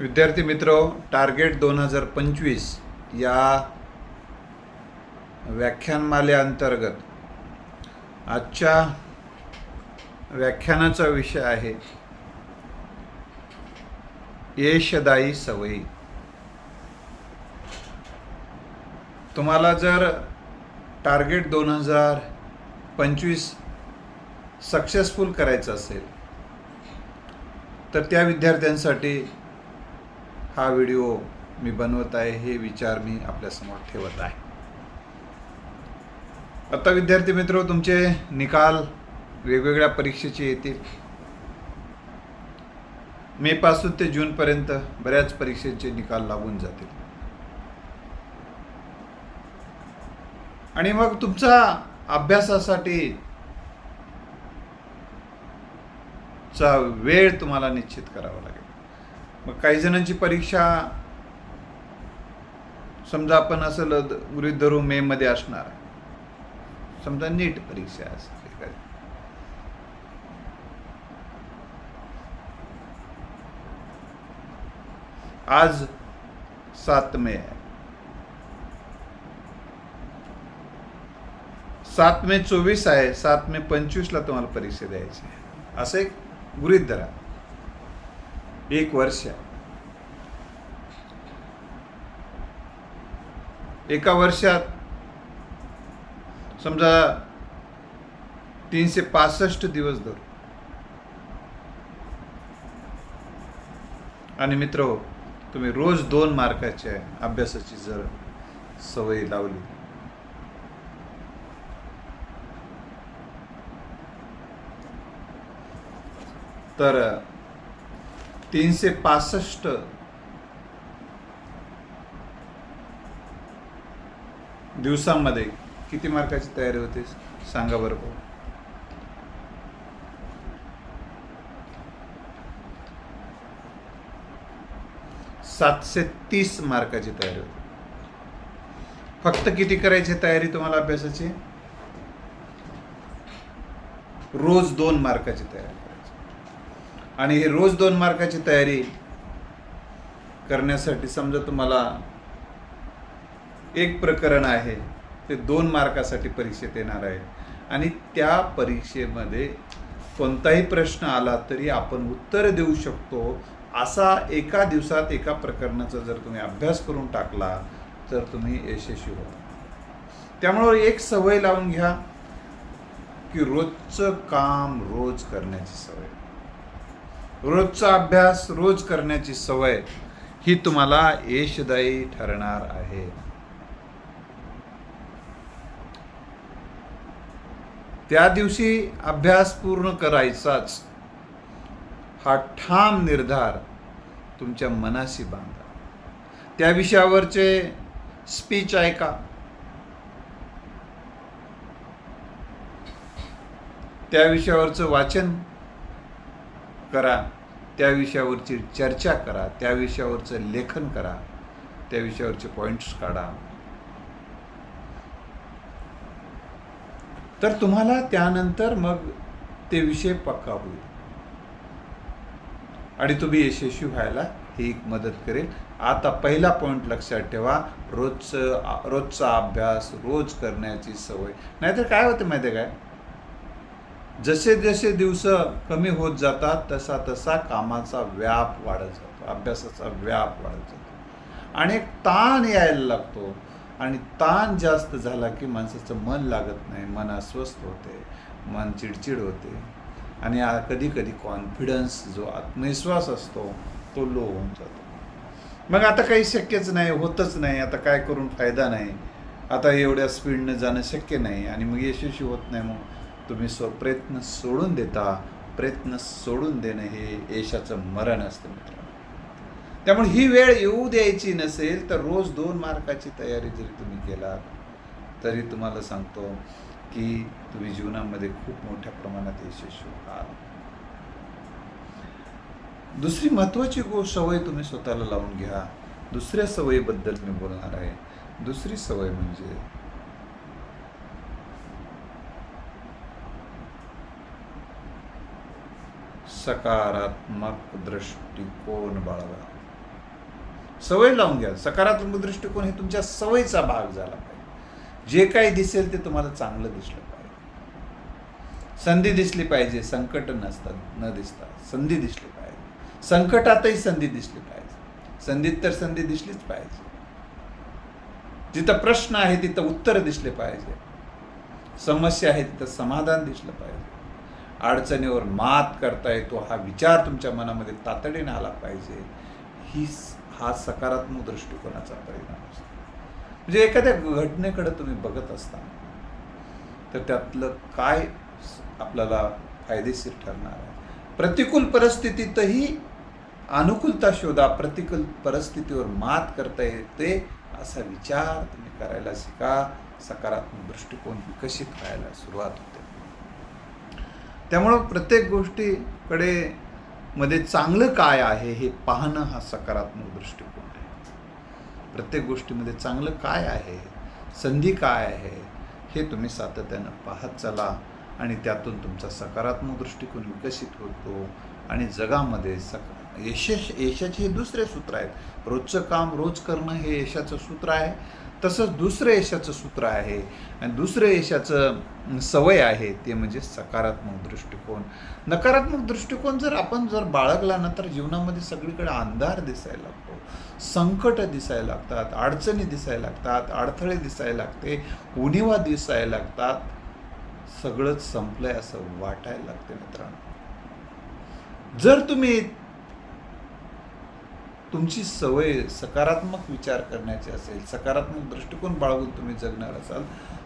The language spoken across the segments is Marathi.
विद्यार्थी मित्र टार्गेट दोन हजार पंचवीस या व्याख्यानमालेअंतर्गत आजच्या व्याख्यानाचा विषय आहे यशदायी सवयी. तुम्हाला जर टार्गेट दोन हजार पंचवीस सक्सेसफुल करायचं असेल तर त्या विद्यार्थ्यांसाठी हा व्हिडिओ मी बनवत आहे हे विचार मी आपल्यासमोर ठेवत आहे. आता विद्यार्थी मित्र तुमचे निकाल वेगवेगळ्या परीक्षेचे येतील. मे पासून ते जूनपर्यंत बऱ्याच परीक्षेचे निकाल लागून जातील. आणि मग तुमचा अभ्यासासाठी चा वेळ तुम्हाला निश्चित करावा लागेल. मग काही जणांची परीक्षा समजा आपण असं गृहित गृहीत धरू मे मध्ये असणार समजा नीट परीक्षा असते आज सात मे आहे. सात मे चोवीस आहे सात मे पंचवीसला तुम्हाला परीक्षा द्यायची आहे. असं एक गृहीत धरा. एक वर्ष. एका वर्षात समजा तीनशे पासष्ट दिवस धरू. आणि मित्र तुम्ही रोज दोन मार्काचे अभ्यासाची जर सवय लावली. तर तीनशे पासष्ट. दिवसांमध्ये किती मार्काची तयारी होते? सांगा बरं भाऊ. सातशे तीस मार्काची तयारी होती. फक्त किती करायची तयारी तुम्हाला अभ्यासाची? रोज दोन मार्काची तयारी. आणि हे रोज दोन मार्काची तयारी करण्यासाठी समजा तुम्हाला एक प्रकरण आहे ते दोन मार्कासाठी परीक्षेत येणार आहे. आणि त्या परीक्षेमध्ये कोणताही प्रश्न आला तरी आपण उत्तर देऊ शकतो. असा एका दिवसात एका प्रकरणाचा जर तुम्ही अभ्यास करून टाकला तर तुम्ही यशस्वी होता त्यामुळं एक सवय लावून घ्या की रोजचं काम रोज करण्याची सवय. रोजचा अभ्यास रोज करण्याची सवय ही तुम्हाला यशदायी ठरणार आहे. त्या दिवशी अभ्यास पूर्ण करायचाच. हा ठाम निर्धार तुमच्या मनाशी बांधा. त्या विषयावरचे स्पीच ऐका. त्या विषयावरचं वाचन करा त्या विषयावरची चर्चा करा त्या विषयावरचं लेखन करा त्या विषयावरचे पॉईंट्स काढा. तर तुम्हाला त्यानंतर मग ते विषय पक्का होईल. आणि तुम्ही यशस्वी व्हायला ही एक मदत करेल. आता पहिला पॉईंट लक्षात ठेवा रोजचं रोजचा अभ्यास रोज करण्याची सवय. नाहीतर काय होतं माहिती आहे काय? जसे जसे दिवस कमी होत जातात तसा तसा कामाचा व्याप वाढत जातो अभ्यासाचा व्याप वाढत जातो. आणि एक ताण यायला लागतो. आणि ताण जास्त झाला की माणसाचं मन लागत नाही मन अस्वस्थ होते मन चिडचिड होते. आणि कधी कधी कॉन्फिडन्स जो आत्मविश्वास असतो तो लो होऊन जातो. मग आता काही शक्यच नाही होतच नाही आता काय करून फायदा नाही. आता एवढ्या स्पीडनं जाणं शक्य नाही आणि मग यशस्वी होत नाही मग तुम्ही स्व प्रयत्न सोडून देता प्रयत्न सोडून देणं हे यशाचं मरण असतं मित्रांनो. त्यामुळे ही वेळ येऊ द्यायची नसेल तर रोज दोन मार्काची तयारी जरी तुम्ही केलात तरी तुम्हाला सांगतो की तुम्ही जीवनामध्ये खूप मोठ्या प्रमाणात यशस्वी व्हाल. दुसरी महत्त्वाची गो सवय तुम्ही स्वतःला लावून घ्या. दुसऱ्या सवयीबद्दल मी बोलणार आहे. दुसरी सवय म्हणजे सकारात्मक दृष्टिकोन बाळगा. सवय लावून घ्या. सकारात्मक दृष्टिकोन हे तुमच्या सवयीचा भाग झाला पाहिजे. जे काही दिसेल ते तुम्हाला चांगलं दिसलं पाहिजे. संधी दिसली पाहिजे संकट नसतात न दिसता संधी दिसली पाहिजे. संकटातही संधी दिसली पाहिजे. संधीत तर संधी दिसलीच पाहिजे. जिथं प्रश्न आहे तिथं उत्तर दिसले पाहिजे. समस्या आहे तिथं समाधान दिसलं पाहिजे. अडचणीवर मात करता येतो हा विचार तुमच्या मनामध्ये तातडीने आला पाहिजे. ही हा सकारात्मक दृष्टिकोनाचा परिणाम असतो. म्हणजे एखाद्या घटनेकडे तुम्ही बघत असता तर त्यातलं काय आपल्याला फायदेशीर ठरणार आहे? प्रतिकूल परिस्थितीतही अनुकूलता शोधा प्रतिकूल परिस्थितीवर मात करता येते असा विचार तुम्ही करायला शिका. सकारात्मक दृष्टिकोन विकसित व्हायला सुरुवात होते. त्यामुळं प्रत्येक गोष्टीकडे मध्ये चांगलं काय आहे हे पाहणं हा सकारात्मक दृष्टिकोन आहे. प्रत्येक गोष्टीमध्ये चांगलं काय आहे संधी काय आहे हे तुम्ही सातत्यानं पाहत चला आणि त्यातून तुमचा सकारात्मक दृष्टिकोन विकसित होतो आणि जगामध्ये सक यशश यशाचे हे दुसरे सूत्र आहेत. रोजचं काम रोज करणं हे यशाचं सूत्र आहे. तसंच दुसरं यशाचं सूत्र आहे आणि दुसरं यशाचं सवय आहे ते म्हणजे सकारात्मक दृष्टिकोन. नकारात्मक दृष्टिकोन जर आपण जर बाळगला ना तर जीवनामध्ये सगळीकडे अंधार दिसायला लागतो. संकट दिसायला लागतात अडचणी दिसायला लागतात अडथळे दिसायला लागते उणिवा दिसायला लागतात. सगळंच संपलंय असं वाटायला लागते मित्रांनो. जर तुम्ही तुमची सवय सकारात्मक विचार करण्याची असेल सकारात्मक दृष्टिकोन बाळगून तुम्ही जगणार असाल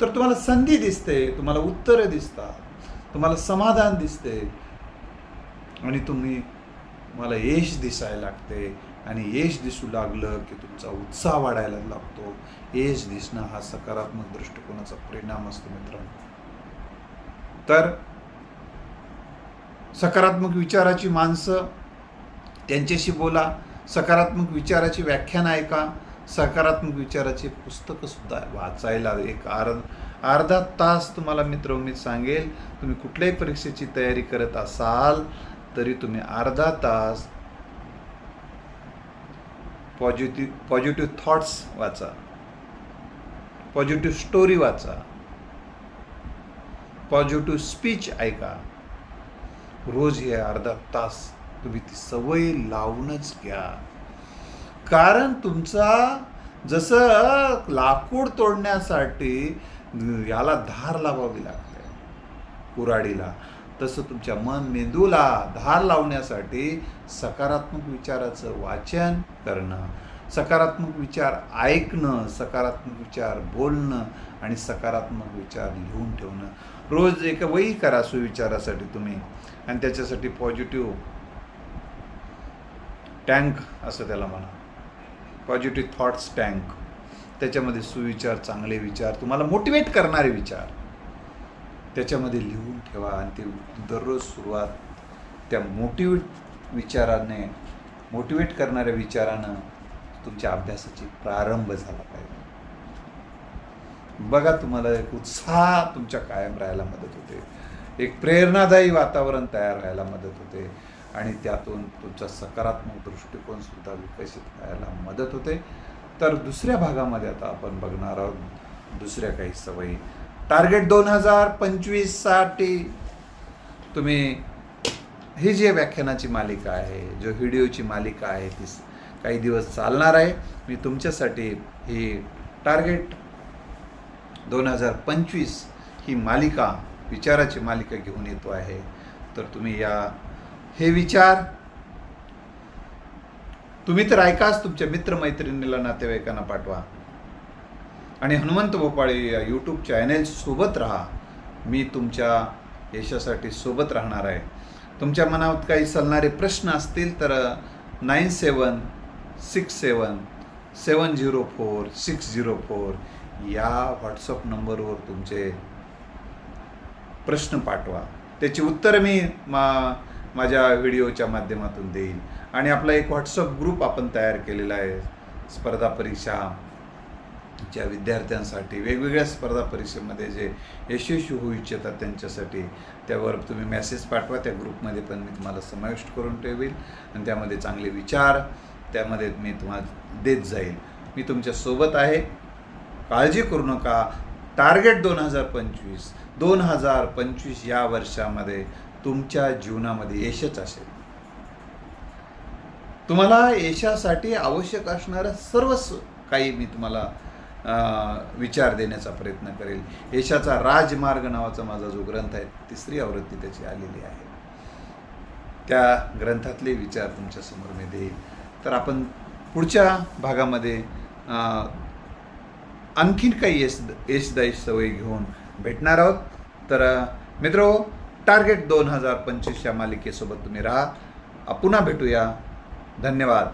तर तुम्हाला संधी दिसते तुम्हाला उत्तरं दिसतात तुम्हाला समाधान दिसते. आणि तुम्ही तुम्हाला यश दिसायला लागते. आणि यश दिसू लागलं की तुमचा उत्साह वाढायला लागतो. यश दिसणं हा सकारात्मक दृष्टिकोनाचा परिणाम असतो मित्रांनो. तर सकारात्मक विचाराची माणसं त्यांच्याशी बोला. सकारात्मक विचाराची व्याख्यान ऐका सकारात्मक विचाराची पुस्तकंसुद्धा वाचायला एक आर अर्धा तास तुम्हाला मित्र मी सांगेल तुम्ही कुठल्याही परीक्षेची तयारी करत असाल तरी तुम्ही अर्धा तास पॉझिटिव्ह पॉझिटिव्ह थॉट्स वाचा. पॉझिटिव्ह स्टोरी वाचा. पॉझिटिव्ह स्पीच ऐका. रोज हे अर्धा तास तुम्ही ती सवय लावूनच घ्या. कारण तुमचा जसं लाकूड तोडण्यासाठी याला धार लावावी लागते. कुराडीला तसं तुमच्या मन मेंदूला धार लावण्यासाठी सकारात्मक विचाराचं वाचन करणं सकारात्मक विचार ऐकणं सकारात्मक विचार बोलणं आणि सकारात्मक विचार लिहून ठेवणं. रोज एक वही करा सुविचारासाठी तुम्ही आणि त्याच्यासाठी पॉझिटिव्ह टँक असं त्याला म्हणा. पॉझिटिव्ह थॉट्स टँक त्याच्यामध्ये सुविचार चांगले विचार तुम्हाला मोटिवेट करणारे विचार. त्याच्यामध्ये लिहून ठेवा आणि ते दररोज सुरुवात त्या मोटिवेट विचाराने मोटिवेट करणाऱ्या विचारानं तुमच्या अभ्यासाची प्रारंभ झाला पाहिजे. बघा तुम्हाला एक उत्साह तुमच्या कायम राहायला मदत होते. एक प्रेरणादायी वातावरण तयार व्हायला मदत होते. आणि त्यातून तुमचा सकारात्मक दृष्टिकोनसुद्धा विकसित व्हायला मदत होते. तर दुसऱ्या भागामध्ये आता आपण बघणार आहोत. दुसऱ्या काही सवयी. टार्गेट दोन हजार पंचवीससाठी तुम्ही ही जी व्याख्यानाची मालिका आहे जो व्हिडिओची मालिका आहे ती काही दिवस चालणार आहे. मी तुमच्यासाठी ही टार्गेट दोन हजार पंचवीस ही मालिका विचाराची मालिका घेऊन येतो आहे. तर तुम्ही या हे विचार. तुम्ही तर ऐकाच तुमच्या मित्रमैत्रिणीला नातेवाईकांना पाठवा. आणि हनुमंत भोपाळे या यूट्यूब चॅनेल सोबत राहा. मी तुमच्या यशासाठी सोबत राहणार आहे. तुमच्या मनात काही चालणारे प्रश्न असतील तर nine seven six seven seven zero four six zero four या व्हॉट्सअप नंबरवर तुमचे प्रश्न पाठवा. त्याची उत्तरं मी मा माझ्या व्हिडिओच्या माध्यमातून देईन. आणि आपला एक व्हॉट्सअप ग्रुप आपण तयार केलेला आहे. स्पर्धा परीक्षा ज्या विद्यार्थ्यांसाठी वेगवेगळ्या स्पर्धा परीक्षेमध्ये जे यशस्वी होऊ इच्छितात त्यांच्यासाठी त्यावर तुम्ही मेसेज पाठवा. त्या ग्रुपमध्ये पण मी तुम्हाला समाविष्ट करून ठेवेल आणि त्यामध्ये चांगले विचार त्यामध्ये मी तुम्हाला देत जाईल मी तुमच्यासोबत आहे. काळजी करू नका. टार्गेट दोन हजार पंचवीस दोन हजार पंचवीस या वर्षामध्ये तुमच्या जीवनामध्ये यशच असेल. तुम्हाला यशासाठी आवश्यक असणारं सर्वच काही मी तुम्हाला विचार देण्याचा प्रयत्न करेल. यशाचा राजमार्ग नावाचा माझा जो ग्रंथ आहे तिसरी आवृत्ती त्याची आलेली आहे. त्या ग्रंथातले विचार तुमच्यासमोर मी देईल तर आपण पुढच्या भागामध्ये आणखीन काही यश यशदायी सवयी घेऊन भेटणार आहोत. तर मित्रो टार्गेट दोन हजार पंचवीसच्या मालिकेसोबत तुम्ही राहा. पुन्हा भेटूया. धन्यवाद.